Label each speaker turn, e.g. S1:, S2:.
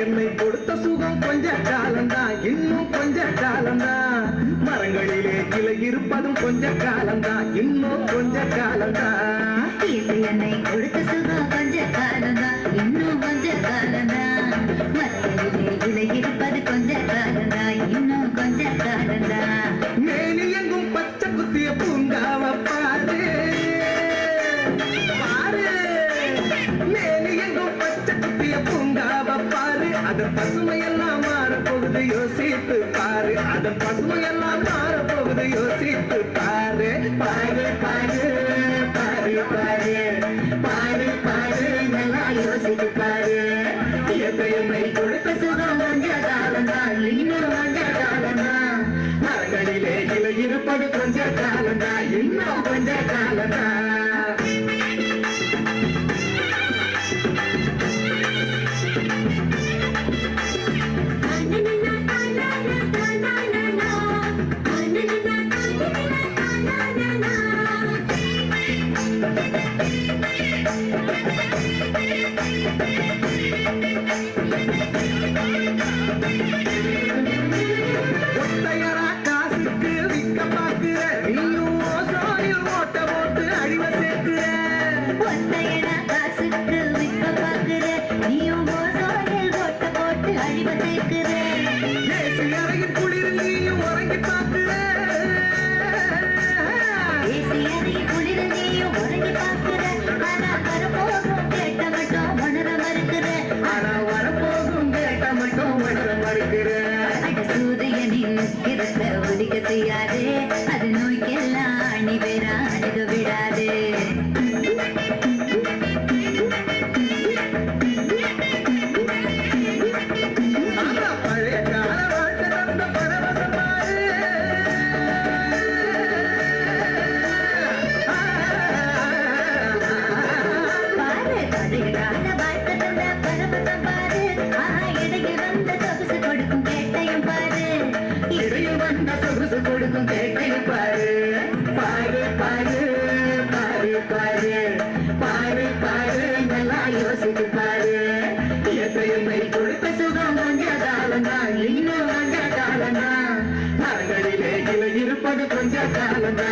S1: என்னை கொடுத்த சுகம் கொஞ்ச காலம்தான். இன்னும் கொஞ்ச காலம்தான். மரங்களிலே கிளை இருப்பதும் கொஞ்ச காலம்தான். இன்னும் கொஞ்ச காலம்தான்.
S2: என்னை கொடுத்த சுகம் கொஞ்ச காலம்தான். இன்னும் கொஞ்ச காலம்தான். மரங்களிலே இலை இருப்பது கொஞ்ச காலம்தான். இன்னும் கொஞ்ச காலம்தான்.
S1: மேனி எங்கும் பச்சை குத்திய பூங்காவ? பாரு அதன் மாற போகுது யோசித்து பாரு. அதன் பசுமையெல்லாம் போகுது யோசித்து பாரு. பாரு பாரு பாரு பாரு. பாரு பாரு நல்லா யோசித்து பாரு. இயற்கையை என்னை கொடுத்த சுகம் கொஞ்ச காலம்தான் இன்னும் கொஞ்ச மரங்களிலே இலை இருப்பது கொஞ்ச ஒத்தையரா അറിയാതെ അതിനു யோசித்து பாரு இயற்கை கொடுத்த சுகம் கொஞ்ச காலமா இன்னும் கொஞ்ச காலமா மரங்களிலே கிளை இருப்பது கொஞ்ச காலமா